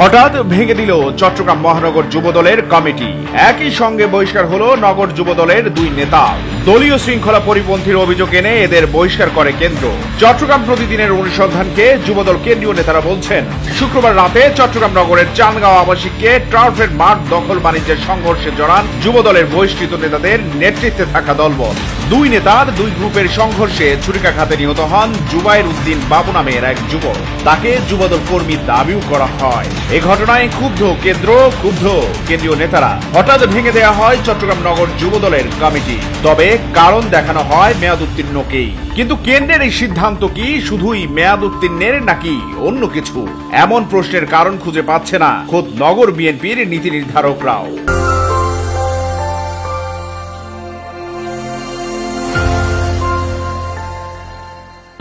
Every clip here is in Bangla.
হঠাৎ ভেঙে দিল চট্টগ্রাম মহানগর যুবদলের কমিটি। একই সঙ্গে বহিষ্কার হলো নগর যুবদলের দুই নেতা। দলীয় শৃঙ্খলা পরিপন্থীর অভিযোগ এনে এদের বহিষ্কার করে কেন্দ্র। চট্টগ্রাম প্রতিদিনের অনুসন্ধানকে যুবদল কেন্দ্রীয় নেতারা বলছেন, শুক্রবার রাতে চট্টগ্রাম নগরের চানগাঁও আবাসিককে টার্ফের মাঠ দখল বাণিজ্যের সংঘর্ষে জড়ান যুবদলের বহিষ্কৃত নেতাদের নেতৃত্বে থাকা দলবল। দুই নেতার দুই গ্রুপের সংঘর্ষে ছুরিকাঘাতে নিহত হন জুবাইর উদ্দিন বাবু নামের এক যুবক। তাকে যুবদল কর্মী দাবিও করা হয়। এ ঘটনায় ক্ষুব্ধ কেন্দ্র, ক্ষুব্ধ কেন্দ্রীয় নেতারা। হঠাৎ ভেঙে দেওয়া হয় চট্টগ্রাম নগর যুবদলের কমিটি। তবে কারণ দেখানো হয় মেয়াদ উত্তীর্ণকেই। কিন্তু কেন্দ্রের এই সিদ্ধান্ত কি? শুধুই মেয়াদ উত্তীর্ণের নাকি অন্য কিছু? এমন প্রশ্নের কারণ খুঁজে পাচ্ছে না খোদ নগর বিএনপির নীতি নির্ধারকরাও।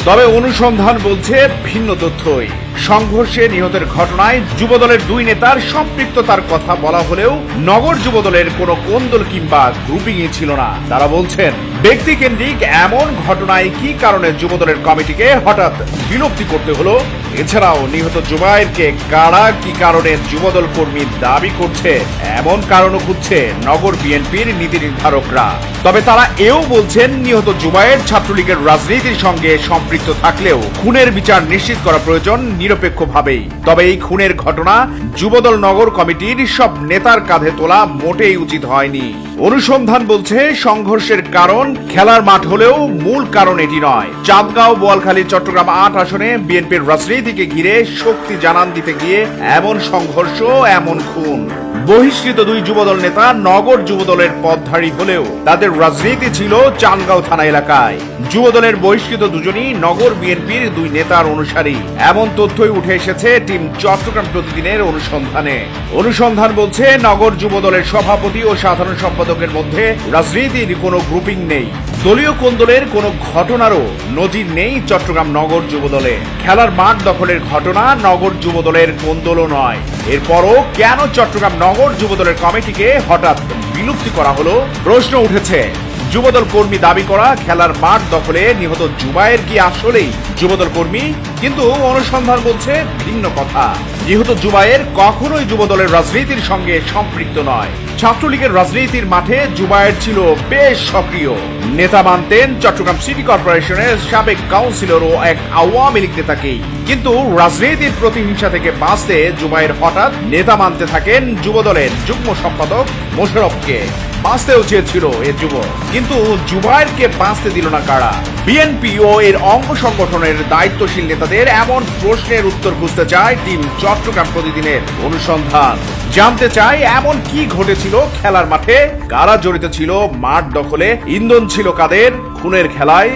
তবে অনুসন্ধান বলছে ভিন্ন তথ্যই। সংঘর্ষে নিহতের ঘটনায় যুবদলের দুই নেতার সম্পৃক্ততার কথা বলা হলেও নগর যুবদলের কোনো কোন্দল কিংবা গ্রুপিং ছিল না। তারা বলছেন, ব্যক্তিকেন্দ্রিক এমন ঘটনায় কি কারণে যুবদলের কমিটিকে হঠাৎ বিলুপ্তি করতে হলো? এছাড়াও নিহত জুবাইরকে কারা কি কারণে যুবদল কর্মী দাবি করছে, এমন কারণও খুঁজছে নগর বিএনপির নীতি নির্ধারকরা। তবে তারা এও বলছেন, নিহত জুবাইর ছাত্রলীগের রাজনীতির সঙ্গে সম্পৃক্ত থাকলেও খুনের বিচার নিশ্চিত করা প্রয়োজন নিরপেক্ষভাবেই। তবে এই খুনের ঘটনা যুবদল নগর কমিটির সব নেতার কাঁধে তোলা মোটেই উচিত হয়নি। অনুসন্ধান বলছে, সংঘর্ষের কারণ খেলার মাঠ হলেও মূল কারণ এটি নয়। চাঁদগাঁও, বোয়ালখালী, চট্টগ্রাম আট আসনে বিএনপির রাজনীতিকে ঘিরে শক্তি জানান দিতে গিয়ে এমন সংঘর্ষ এমন খুন। বহিষ্কৃত দুই যুবদল নেতা নগর যুবদলের পদধারী হলেও তাদের রাজনীতি ছিল চানগাঁও থানা এলাকায়। যুবদলের বহিষ্কৃত দুজনই নগর বিএনপির দুই নেতার অনুসারী। এমন তথ্যই উঠে এসেছে টিম চট্টগ্রাম প্রতিদিনের অনুসন্ধানে। অনুসন্ধান বলছে, নগর যুবদলের সভাপতি ও সাধারণ সম্পাদকের মধ্যে রাজনীতির কোনো গ্রুপিং নেই। দলীয় কোন্দলের কোনো ঘটনারও নজির নেই চট্টগ্রাম নগর যুবদলে। খেলার মাঠ দখলের ঘটনা নগর যুবদলের কোন্দলও নয়। এরপরও কেন চট্টগ্রাম নগর যুবদলের কমিটিকে হঠাৎ বিলুপ্তি করা হলো? প্রশ্ন উঠেছে। যুবদল কর্মী দাবি করা, খেলার মাঠ দখলে নিহত জুবায়ের কি আসলেই যুবদল কর্মী? কিন্তু অনুসন্ধান বলছে ভিন্ন কথা। নিহত জুবায়ের কখনোই যুবদলের রাজনীতির সঙ্গে সম্পৃক্ত নয়। ছাত্রলীগের রাজনীতির মাঠে জুবায়ের ছিল বেশ সক্রিয়। নেতা মানতেন চট্টগ্রাম সিটি কর্পোরেশনের সাবেক কাউন্সিলর ও এক আওয়ামী লীগ নেতাকেই। কিন্তু রাজনীতির প্রতিহিংসা থেকে বাঁচতে জুবায়ের হঠাৎ নেতা মানতে থাকেন যুবদলের যুগ্ম সম্পাদক মোশারফকে। বাঁচতেও চেয়েছিল এ যুবক কিন্তু জুবায়েরকে বাঁচতে দিল না কারা? বিএনপি ও এর অঙ্গ সংগঠনের দায়িত্বশীল নেতাদের এমন প্রশ্নের উত্তর খুঁজতে চায় টিম চট্টগ্রাম প্রতিদিনের অনুসন্ধান। জানতে চাই এমন কি ঘটেছিল খেলার মাঠে। কারা জড়িত ছিল মাঠ দখলে? ইন্ধন ছিল কাদের? খুনের খেলায়।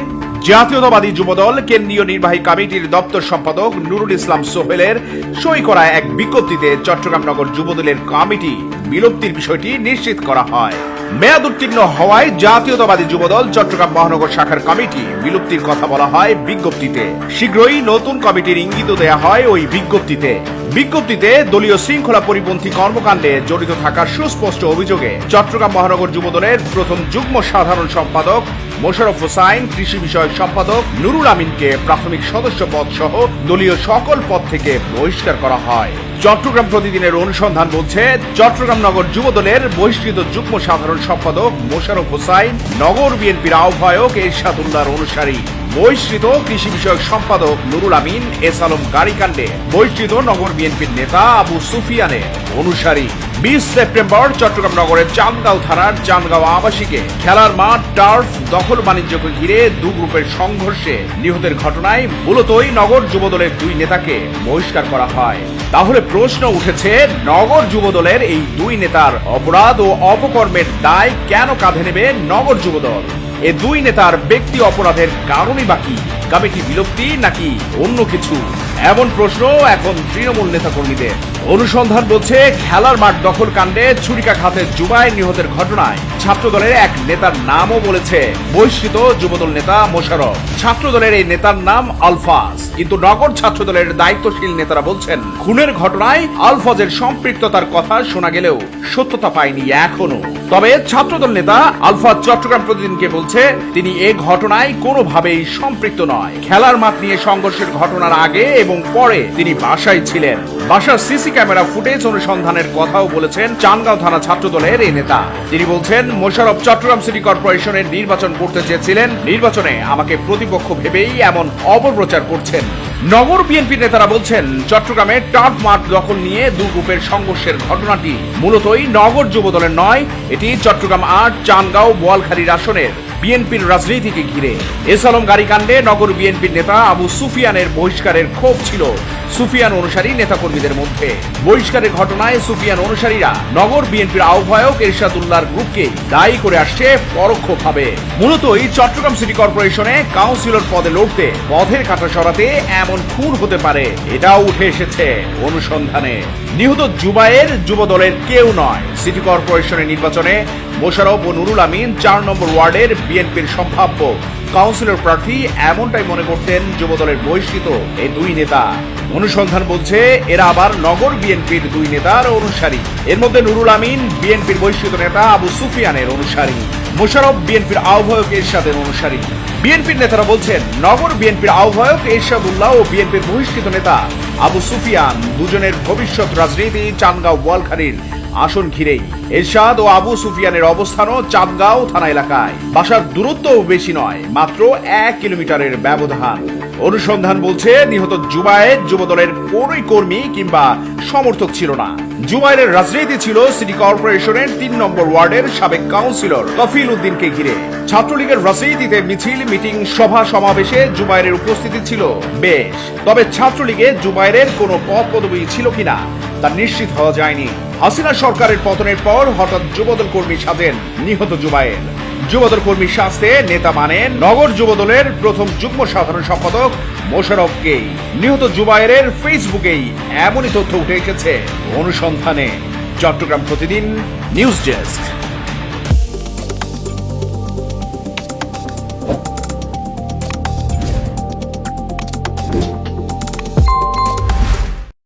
জাতীয়তাবাদী যুবদল, কেন্দ্রীয় নির্বাহী কমিটির দপ্তর সম্পাদক নুরুল ইসলাম সোহেলের সই করা এক বিজ্ঞপ্তিতে চট্টগ্রাম নগর যুবদলের কমিটি বিলুপ্তির বিষয়টি নিশ্চিত করা হয়। মেয়াদ উত্তীর্ণ হওয়ায় জাতীয়তাবাদী যুবদল চট্টগ্রাম মহানগর শাখার কমিটি বিলুপ্তির কথা বলা হয় বিজ্ঞপ্তিতে। শীঘ্রই নতুন কমিটির ইঙ্গিত দেয়া হয় ওই বিজ্ঞপ্তিতে। বিজ্ঞপ্তিতে দলীয় শৃঙ্খলা পরিপন্থী কর্মকাণ্ডে জড়িত থাকার সুস্পষ্ট অভিযোগে চট্টগ্রাম মহানগর যুবদলের প্রথম যুগ্ম সাধারণ সম্পাদক মোশারফ হোসাইন, কৃষি বিষয়ক সম্পাদক নুরুল আমিনকে প্রাথমিক সদস্য পদ সহ দলীয় সকল পদ থেকে বহিষ্কার করা হয়। চট্টগ্রাম প্রতিদিনের অনুসন্ধান বলছে, চট্টগ্রাম নগর যুবদলের বহিষ্কৃত যুগ্ম সাধারণ সম্পাদক মোশারফ হোসাইন, নগর বিএনপির আহ্বায়ক এরশাদুল্লাহর অনুসারী। বহিষ্কৃত কৃষি বিষয়ক সম্পাদক নুরুল আমিন, এস আলম গাড়িকাণ্ডে। বহিষ্কৃত নগর বিএনপির নেতা আবু সুফিয়ানের। অনুসারী, বিশ সেপ্টেম্বর চট্টগ্রাম নগরের চান্দগাঁও থানার চান্দগাঁও আবাসিকে খেলার মাঠ, টার্ফ, দখল বাণিজ্যকে ঘিরে দু গ্রুপের সংঘর্ষে নিহতের ঘটনায় মূলতই নগর যুবদলের দুই নেতাকে বহিষ্কার করা হয়। তাহলে প্রশ্ন উঠেছে, নগর যুবদলের এই দুই নেতার অপরাধ ও অপকর্মের দায় কেন কাঁধে নেবে নগর যুবদল? এ দুই নেতার ব্যক্তি অপরাধের কারণই বাকি কমিটি বিলুপ্তি নাকি অন্য কিছু? এমন প্রশ্ন এখন তৃণমূল নেতা নেতাকর্মীদের। অনুসন্ধান বলছে, খেলার মাঠ দখল কাণ্ডে ছুরিকাঘাতে জুবাই নিহতের ঘটনায় ছাত্রদলের এক নেতার নামও বলেছে, বহিষ্কৃত যুবদল নেতা মোশারফ ছাত্রদলের এই নেতার নাম আলফাজ। কিন্তু নগর ছাত্রদলের দায়িত্বশীল নেতারা বলছেন, খুনের ঘটনায় আলফাজের সম্পৃক্ততার কথা শোনা গেলেও সত্যতা পায়নি এখনও। তবে ছাত্রদল নেতা আলফাজ চট্টগ্রাম প্রতিদিনকে বলছে, তিনি এ ঘটনায় কোনোভাবেই সম্পৃক্ত নয়। খেলার মাঠ নিয়ে সংঘর্ষের ঘটনার আগে এবং পরে তিনি বাসায় ছিলেন। বাসার সিসি ক্যামেরা ফুটেজ অনুসন্ধানের কথাও বলেছেন চানগাঁও থানা ছাত্রদলের এই নেতা। তিনি বলছেন মোশারফ চট্টগ্রাম সিটি কর্পোরেশনের নির্বাচন করতে চেয়েছিলেন। নির্বাচনে আমাকে প্রতিপক্ষ ভেবেই এমন অপপ্রচার করছেন। নগর বিএনপি নেতারা বলছেন, চট্টগ্রামে টার্ফ মাঠ দখল নিয়ে দু গ্রুপের সংঘর্ষের ঘটনাটি মূলতই নগর যুব দলের নয়, এটি চট্টগ্রাম আট, চানগাঁও, বোয়ালখালীর আসনের। বিএনপির রাজনীতিকে ঘিরে। এসালম গাড়িকাণ্ডে নগর বিএনপির নেতা আবু সুফিয়ানের বহিষ্কারের ক্ষোভ ছিল সুফিয়ান অনুসারী নেতাকর্মীদের মধ্যে। বহিষ্কারের ঘটনায় সুফিয়ান অনুসারীরা নগর বিএনপির আহ্বায়ক এরশাদুল্লাহর গ্রুপকে দায়ী করে আসছে পরোক্ষভাবে। মূলতই চট্টগ্রাম সিটি কর্পোরেশনে কাউন্সিলর পদে লড়তে পথের কাটা সরাতে এমন খুন হতে পারে, এটাও উঠে এসেছে অনুসন্ধানে। নিহত জুবায়ের যুব দলের কেউ নয়। সিটি কর্পোরেশনের নির্বাচনে মোশারফ ও নুরুল আমিন চার নম্বর ওয়ার্ডের বিএনপির সম্ভাব্য কাউন্সিলর প্রার্থী এমনটাই মনে করতেন যুবদলের বহিষ্কৃত এই দুই নেতা। অনুসন্ধান বলছে, এরা আবার নগর বিএনপির দুই নেতার অনুসারী। এর মধ্যে নুরুল আমিন বিএনপির বহিষ্কৃত নেতা আবু সুফিয়ানের অনুসারী। মোশারফ বিএনপির আহ্বায়ক এরশাদের অনুসারী। বিএনপির নেতারা বলছেন, নগর বিএনপির আহ্বায়ক এরশাদুল্লাহ ও বিএনপির বহিষ্কৃত নেতা আবু সুফিয়ান দুজনের ভবিষ্যৎ রাজনীতি চানগাঁও বোয়ালখালীর আসন ঘিরেই। এরশাদ ও আবু সুফিয়ানের অবস্থানও চাঁদগাঁও থানা এলাকায়। বাসার দূরত্বও বেশি নয়, মাত্র এক কিলোমিটারের ব্যবধান। অনুসন্ধান বলছে, নিহত জুবায়ের যুবদলের কোনই কর্মী কিংবা সমর্থক ছিল না। জুবাইরের রাজনীতি ছিল সিটি কর্পোরেশনের তিন নম্বর ওয়ার্ডের সাবেক কাউন্সিলর কফিল উদ্দিনকে ঘিরে। ছাত্রলীগের রাজনীতিতে মিছিল, মিটিং, সভা সমাবেশে জুবাইরের উপস্থিতি ছিল বেশ। তবে ছাত্রলীগে জুবাইরের কোনো পদ পদবি ছিল কিনা তা নিশ্চিত হওয়া যায়নি। হাসিনা সরকারের পতনের পর হঠাৎ যুবদল কর্মী সাজেন নিহত জুবায়ের যুবদল কর্মী শাস্তে নেতা মানেন নগর যুবদলের প্রথম যুগ্ম সাধারণ সম্পাদক মোশারফকেই নিহত জুবায়ের ফেসবুকেই এমনই তথ্য উঠে এসেছে। অনুসন্ধানে, চট্টগ্রাম প্রতিদিন নিউজ ডেস্ক।